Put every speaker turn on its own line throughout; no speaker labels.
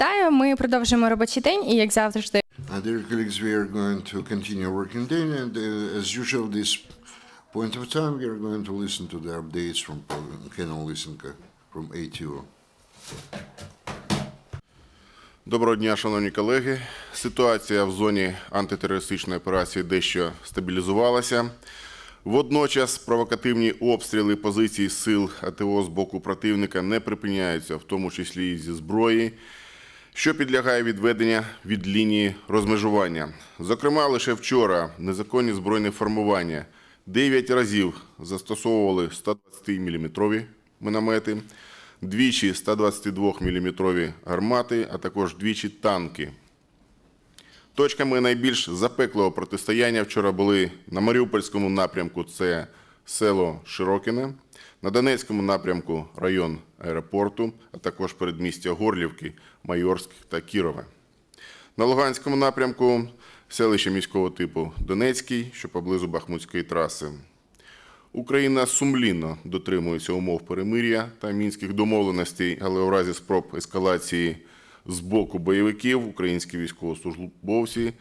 Вітаю! Ми продовжуємо робочий день і як завжди.
Uh, dear colleagues, we are going to continue working day, and uh, as usual, this point of time, we are going to listen to the updates from uh, Kenan from ATO.
Доброго дня, шановні колеги. Ситуація в зоні антитерористичної операції дещо стабілізувалася. Водночас провокативні обстріли позицій сил АТО з боку противника не припиняються, в тому числі і зі зброї, що підлягає відведення від лінії розмежування. Зокрема, лише вчора незаконні збройні формування 9 разів застосовували 120-мм міномети, двічі 122-мм гармати, а також двічі танки. Точками найбільш запеклого протистояння вчора були на Маріупольському напрямку це село Широкине, на Донецькому напрямку район аеропорту, а також передмістя Горлівки, Майорськ та Кірове. На Луганському напрямку селище міського типу Донецький, що поблизу Бахмутської траси. Україна сумлінно дотримується умов перемир'я та мінських домовленостей, але у разі спроб ескалації з боку бойовиків українські військовослужбовці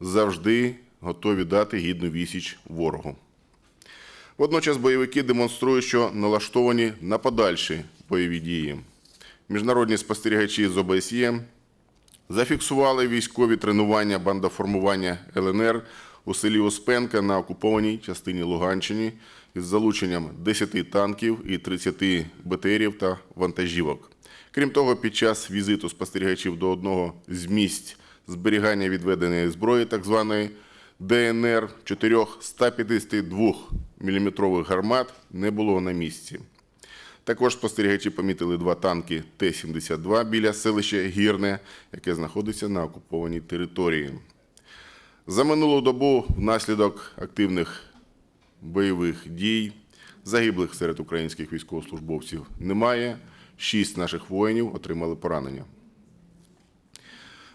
завжди готові дати гідну відсіч ворогу. Водночас бойовики демонструють, що налаштовані на подальші бойові дії. Міжнародні спостерігачі з ОБСЄ зафіксували військові тренування бандаформування ЛНР у селі Успенка на окупованій частині Луганщини із залученням 10 танків і 30 БТРів та вантажівок. Крім того, під час візиту спостерігачів до одного з місць зберігання відведеної зброї, так званої ДНР, чотирьох 152 мм гармат не було на місці. Також спостерігачі помітили два танки Т-72 біля селища Гірне, яке знаходиться на окупованій території. За минулу добу внаслідок активних бойових дій загиблих серед українських військовослужбовців немає. Шість наших воїнів отримали поранення.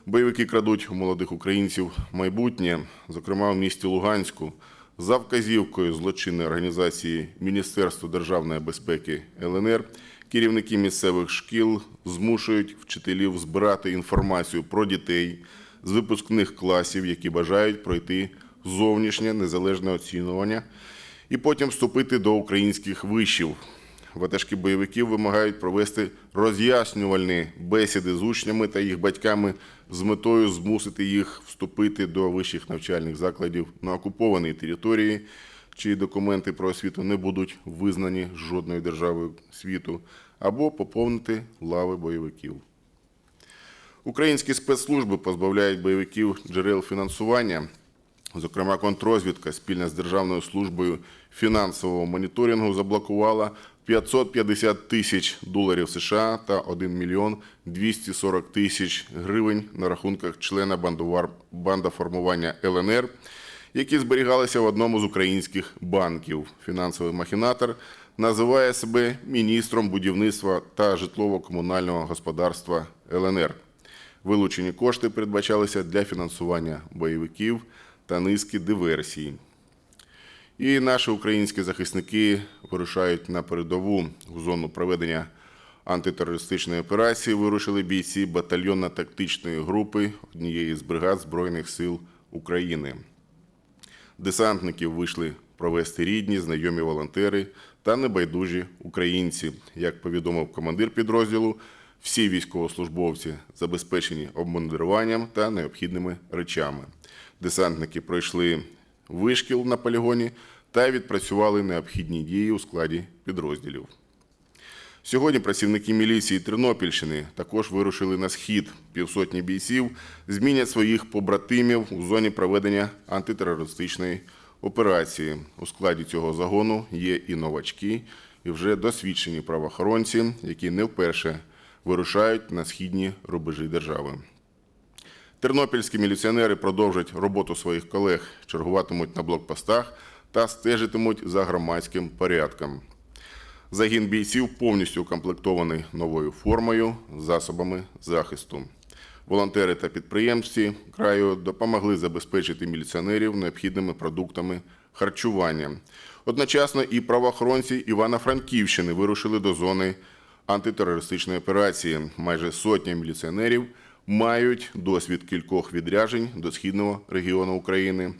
Бойовики крадуть у молодих українців майбутнє, зокрема в місті Луганську, за вказівкою злочинної організації Міністерства державної безпеки ЛНР. Керівники місцевих шкіл змушують вчителів збирати інформацію про дітей з випускних класів, які бажають пройти зовнішнє незалежне оцінювання, і потім вступити до українських вишів. Ватажки бойовиків вимагають провести роз'яснювальні бесіди з учнями та їх батьками з метою змусити їх вступити до вищих навчальних закладів на окупованій території, чиї документи про освіту не будуть визнані жодною державою світу, або поповнити лави бойовиків. Українські спецслужби позбавляють бойовиків джерел фінансування. Зокрема, контрозвідка спільно з Державною службою фінансового моніторингу заблокувала 550 тисяч доларів США та 1 мільйон 240 тисяч гривень на рахунках члена бандувар- бандаформування ЛНР, які зберігалися в одному з українських банків. Фінансовий махінатор називає себе міністром будівництва та житлово-комунального господарства ЛНР. Вилучені кошти передбачалися для фінансування бойовиків та низки диверсій. І наші українські захисники вирушають на передову у зону проведення антитерористичної операції. Вирушили бійці батальйонно-тактичної групи однієї з бригад Збройних сил України. Десантників вийшли провести рідні, знайомі волонтери та небайдужі українці. Як повідомив командир підрозділу, всі військовослужбовці забезпечені обмундируванням та необхідними речами. Десантники пройшли вишкіл на полігоні та відпрацювали необхідні дії у складі підрозділів. Сьогодні працівники міліції Тернопільщини також вирушили на схід. Півсотні бійців змінять своїх побратимів у зоні проведення антитерористичної операції. У складі цього загону є і новачки, і вже досвідчені правоохоронці, які не вперше вирушають на східні рубежі держави. Тернопільські міліціонери продовжать роботу своїх колег, чергуватимуть на блокпостах та стежитимуть за громадським порядком. Загін бійців повністю укомплектований новою формою, засобами захисту. Волонтери та підприємці краю допомогли забезпечити міліціонерів необхідними продуктами харчування. Одночасно і правоохоронці Івано-Франківщини вирушили до зони антитерористичної операції. Майже сотня міліціонерів мають досвід кількох відряджень до східного регіону України.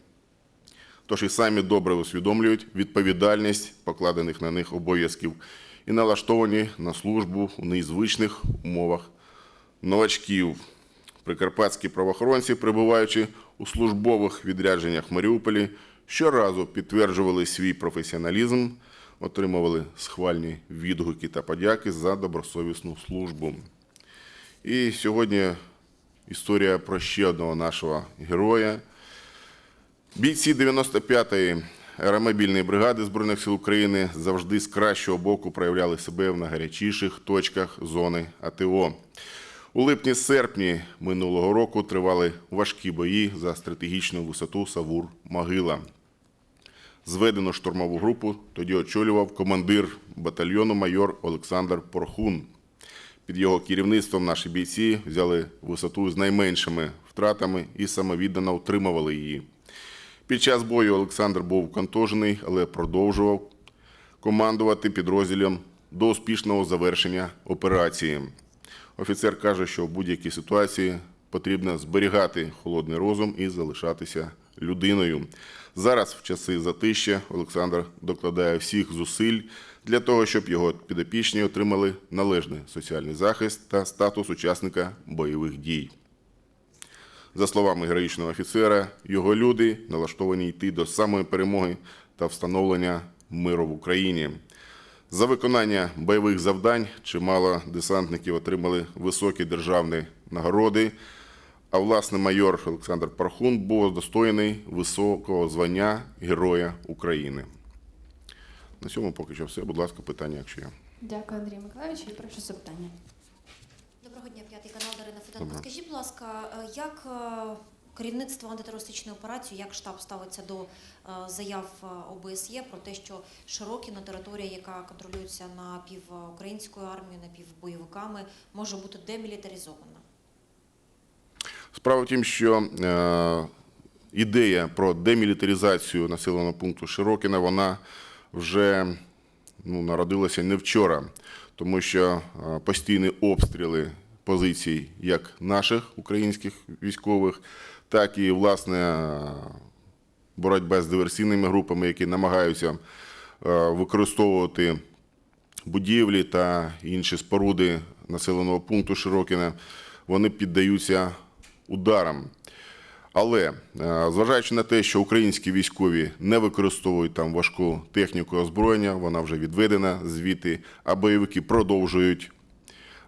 Тож і самі добре усвідомлюють відповідальність покладених на них обов'язків і налаштовані на службу у незвичних умовах новачків. Прикарпатські правоохоронці, перебуваючи у службових відрядженнях в Маріуполі, щоразу підтверджували свій професіоналізм, отримували схвальні відгуки та подяки за добросовісну службу. І сьогодні історія про ще одного нашого героя. Бійці 95-ї аеромобільної бригади Збройних сил України завжди з кращого боку проявляли себе в найгарячіших точках зони АТО. У липні-серпні минулого року тривали важкі бої за стратегічну висоту Савур-Могила. Зведену штурмову групу тоді очолював командир батальйону майор Олександр Порхун. Під його керівництвом наші бійці взяли висоту з найменшими втратами і самовіддано утримували її. Під час бою Олександр був контужений, але продовжував командувати підрозділом до успішного завершення операції. Офіцер каже, що в будь-якій ситуації потрібно зберігати холодний розум і залишатися людиною. Зараз, в часи затища, Олександр докладає всіх зусиль для того, щоб його підопічні отримали належний соціальний захист та статус учасника бойових дій. За словами героїчного офіцера, його люди налаштовані йти до самої перемоги та встановлення миру в Україні. За виконання бойових завдань чимало десантників отримали високі державні нагороди. А власне майор Олександр Пархун був удостоєний високого звання Героя України. На цьому поки що все. Будь ласка, питання, якщо є.
Дякую, Андрій Миколаївич, і прошу запитання.
Доброго дня, п'ятий канал Дарина Феденко. Скажіть, будь ласка, е, як е, керівництво антитерористичної операції, як штаб ставиться до е, заяв ОБСЄ про те, що Широкіно, територія, яка контролюється напівукраїнською армією, напівбойовиками, може бути демілітаризована?
Справа в тім, що е, ідея про демілітаризацію населеного пункту Широкіна, вона вже ну, народилася не вчора, тому що е, постійні обстріли позицій як наших українських військових, так і власне боротьба з диверсійними групами, які намагаються е, використовувати будівлі та інші споруди населеного пункту Широкіна, вони піддаються ударам. Але е, зважаючи на те, що українські військові не використовують там важку техніку озброєння, вона вже відведена звідти, а бойовики продовжують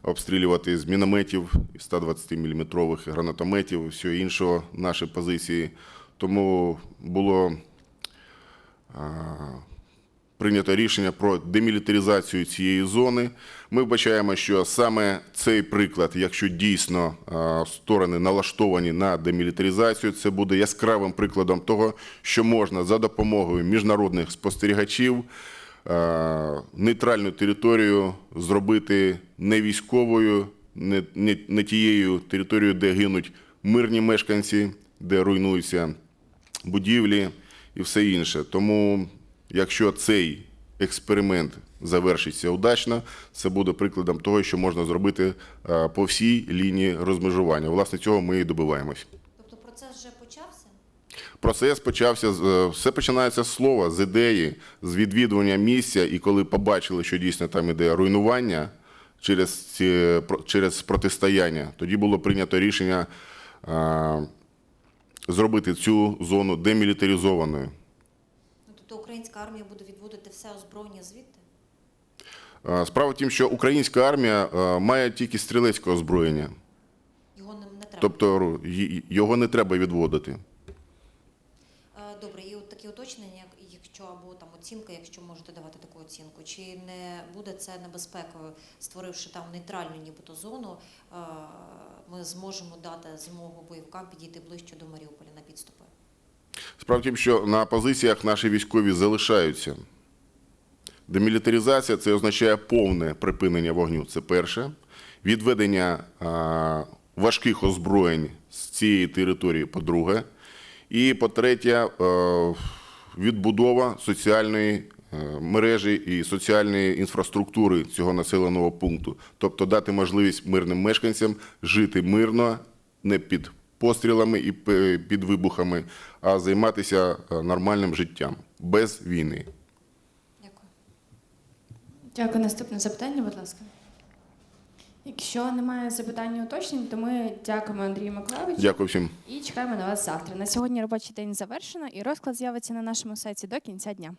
обстрілювати з мінометів, 120-мм гранатометів всього іншого наші позиції. Тому було прийнято рішення про демілітаризацію цієї зони. Ми вбачаємо, що саме цей приклад, якщо дійсно сторони налаштовані на демілітаризацію, це буде яскравим прикладом того, що можна за допомогою міжнародних спостерігачів нейтральну територію зробити не військовою, не, не, не тією територією, де гинуть мирні мешканці, де руйнуються будівлі і все інше. Тому, якщо цей експеримент завершиться удачно, це буде прикладом того, що можна зробити е, по всій лінії розмежування. Власне, цього ми і добиваємось.
Тобто процес вже почався?
Процес почався е, все починається з слова, з ідеї, з відвідування місця, і коли побачили, що дійсно там іде руйнування через, ці, через протистояння, тоді було прийнято рішення е, зробити цю зону демілітаризованою.
Тобто українська армія буде відводити все озброєння звідти?
Справа в тім, що українська армія має тільки стрілецьке озброєння,
Його не, треба.
тобто його не треба відводити.
Е, Добре, і от такі уточнення, якщо або там оцінка, якщо можете давати таку оцінку, чи не буде це небезпекою, створивши там нейтральну нібито зону, е, ми зможемо дати змогу бойовикам підійти ближче до Маріуполя на підступи?
Справа в тім, що на позиціях наші військові залишаються. Демілітаризація це означає повне припинення вогню. Це перше. Відведення а, важких озброєнь з цієї території, по-друге. І по-третє, е, відбудова соціальної е, мережі і соціальної інфраструктури цього населеного пункту, тобто дати можливість мирним мешканцям жити мирно, не під пострілами і під вибухами, а займатися е, нормальним життям без війни.
Дякую.
Дякую. Наступне запитання, будь ласка. Якщо немає запитань уточнень, то ми дякуємо Андрію Миколайовичу
Дякую всім.
і чекаємо на вас завтра. На сьогодні робочий день завершено, і розклад з'явиться на нашому сайті до кінця дня.